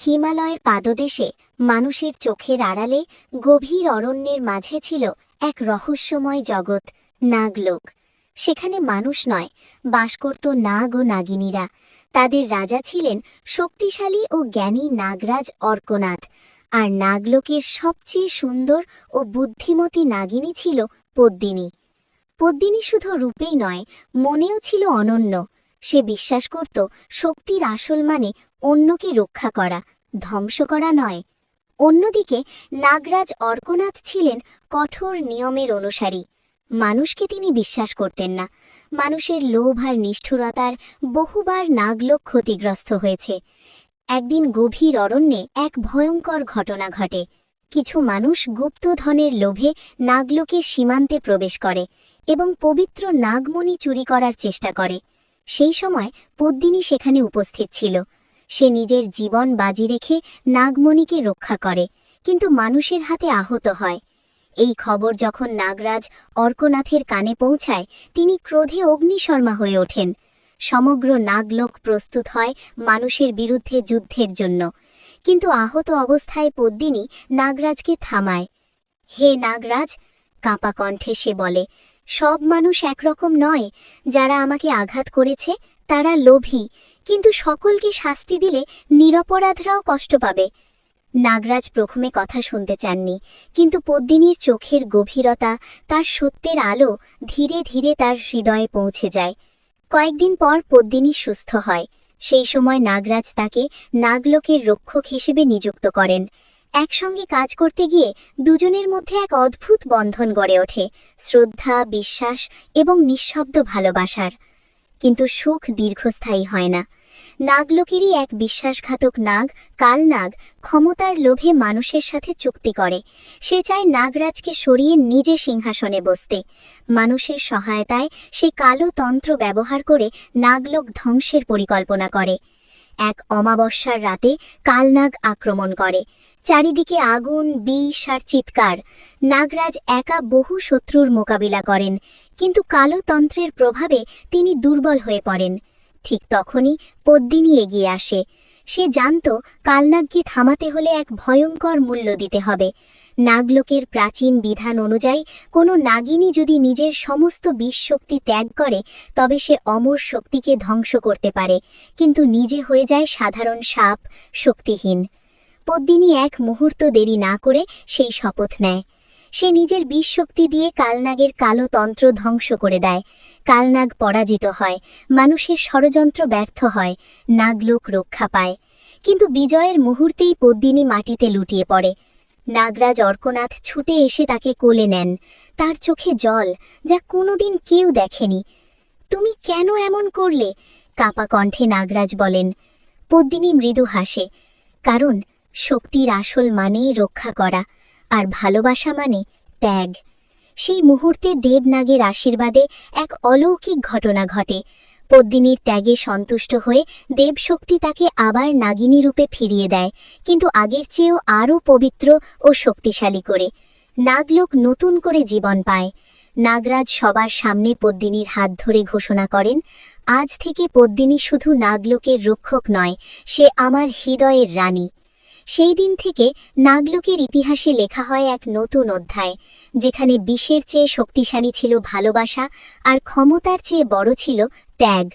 হিমালয়ের পাদদেশে মানুষের চোখের আড়ালে গভীর অরণ্যের মাঝে ছিল এক রহস্যময় জগৎ, নাগলোক। সেখানে মানুষ নয়, বাস করত নাগ ও নাগিনীরা। তাদের রাজা ছিলেন শক্তিশালী ও জ্ঞানী নাগরাজ অর্কনাথ। আর নাগলোকের সবচেয়ে সুন্দর ও বুদ্ধিমতী নাগিনী ছিল পদ্মিনী। পদ্মিনী শুধু রূপেই নয়, মনেও ছিল অনন্য। সে বিশ্বাস করত, শক্তির আসল মানে অন্যকে রক্ষা করা, ধ্বংস করা নয়। অন্যদিকে নাগরাজ অর্কনাথ ছিলেন কঠোর নিয়মের অনুসারী। মানুষকে তিনি বিশ্বাস করতেন না। মানুষের লোভ আর নিষ্ঠুরতার বহুবার নাগলোক ক্ষতিগ্রস্ত হয়েছে। একদিন গভীর অরণ্যে এক ভয়ঙ্কর ঘটনা ঘটে। কিছু মানুষ গুপ্তধনের লোভে নাগলোকের সীমান্তে প্রবেশ করে এবং পবিত্র নাগমণি চুরি করার চেষ্টা করে। সেই সময় পদ্মিনী সেখানে উপস্থিত ছিল। সে নিজের জীবন বাজি রেখে নাগমণিকে রক্ষা করে, কিন্তু মানুষের হাতে আহত হয়। এই খবর যখন নাগরাজ অর্কনাথের কানে পৌঁছায়, তিনি ক্রোধে অগ্নিশর্মা হয়ে ওঠেন। সমগ্র নাগলোক প্রস্তুত হয় মানুষের বিরুদ্ধে যুদ্ধের জন্য। কিন্তু আহত অবস্থায় পদ্মিনী নাগরাজকে থামায়। হে নাগরাজ, কাঁপা কণ্ঠে সে বলে, সব মানুষ একরকম নয়, যারা আমাকে আঘাত করেছে তারা লোভী, কিন্তু সকলকে শাস্তি দিলে নিরপরাধরাও কষ্ট পাবে। নাগরাজ প্রথমে কথা শুনতে চাননি, কিন্তু পদ্মিনীর চোখের গভীরতা, তার সত্যের আলো ধীরে ধীরে তার হৃদয়ে পৌঁছে যায়। কয়েকদিন পর পদ্মিনী সুস্থ হয়। সেই সময় নাগরাজ তাকে নাগলোকের রক্ষক হিসেবে নিযুক্ত করেন। একসঙ্গে কাজ করতে গিয়ে দুজনের মধ্যে এক অদ্ভুত বন্ধন গড়ে ওঠে, শ্রদ্ধা, বিশ্বাস এবং নিঃশব্দ ভালোবাসার। কিন্তু সুখ দীর্ঘস্থায়ী হয় না। নাগলোকেরই এক বিশ্বাসঘাতক নাগ, কাল নাগ, ক্ষমতার লোভে মানুষের সাথে চুক্তি করে। সে চায় নাগরাজকে সরিয়ে নিজে সিংহাসনে বসতে। মানুষের সহায়তায় সে কালো তন্ত্র ব্যবহার করে নাগলোক ধ্বংসের পরিকল্পনা করে। এক অমাবস্যার রাতে কালনাগ আক্রমণ করে। চারিদিকে আগুন, বিষ আর চিৎকার। নাগরাজ একা বহু শত্রুর মোকাবিলা করেন, কিন্তু কালো তন্ত্রের প্রভাবে তিনি দুর্বল হয়ে পড়েন। ঠিক তখনই পদ্মিনী এগিয়ে আসে। সে জানত কালনাগকে থামাতে হলে এক ভয়ঙ্কর মূল্য দিতে হবে। নাগলোকের প্রাচীন বিধান অনুযায়ী কোনো নাগিনী যদি নিজের সমস্ত বিষ শক্তি ত্যাগ করে, তবে সে অমর শক্তিকে ধ্বংস করতে পারে, কিন্তু নিজে হয়ে যায় সাধারণ সাপ শক্তিহীন। পদ্মিনী এক মুহূর্ত দেরি না করে সেই শপথ নেয়। সে নিজের বিষ শক্তি দিয়ে কালনাগের কালো তন্ত্র ধ্বংস করে দেয়। কালনাগ পরাজিত হয়, মানুষের ষড়যন্ত্র ব্যর্থ হয়, নাগলোক রক্ষা পায়। কিন্তু বিজয়ের মুহূর্তেই পদ্মিনী মাটিতে লুটিয়ে পড়ে। নাগরাজ অর্কনাথ ছুটে এসে তাকে কোলে নেন। তার চোখে জল যা কোনোদিন কেউ দেখেনি। তুমি কেন এমন করলে? কাপা কণ্ঠে নাগরাজ বলেন। পদ্মিনী মৃদু হাসে। কারণ, শক্তির আসল মানেই রক্ষা করা। আর ভালোবাসা মানে ত্যাগ। সেই মুহূর্তে দেবনাগের আশীর্বাদে এক অলৌকিক ঘটনা ঘটে। পদ্মিনীর ত্যাগে সন্তুষ্ট হয়ে দেবশক্তি তাকে আবার নাগিনী রূপে ফিরিয়ে দেয়, কিন্তু আগের চেয়েও আরও পবিত্র ও শক্তিশালী করে। নাগলোক নতুন করে জীবন পায়। নাগরাজ সবার সামনে পদ্মিনীর হাত ধরে ঘোষণা করেন, আজ থেকে পদ্মিনী শুধু নাগলোকের রক্ষক নয়, সে আমার হৃদয়ের রানী। সেই দিন থেকে নাগলোকের ইতিহাসে লেখা হয় এক নতুন অধ্যায়, যেখানে বিষের চেয়ে শক্তিশালী ছিল ভালোবাসা আর ক্ষমতার চেয়ে বড় ছিল ত্যাগ।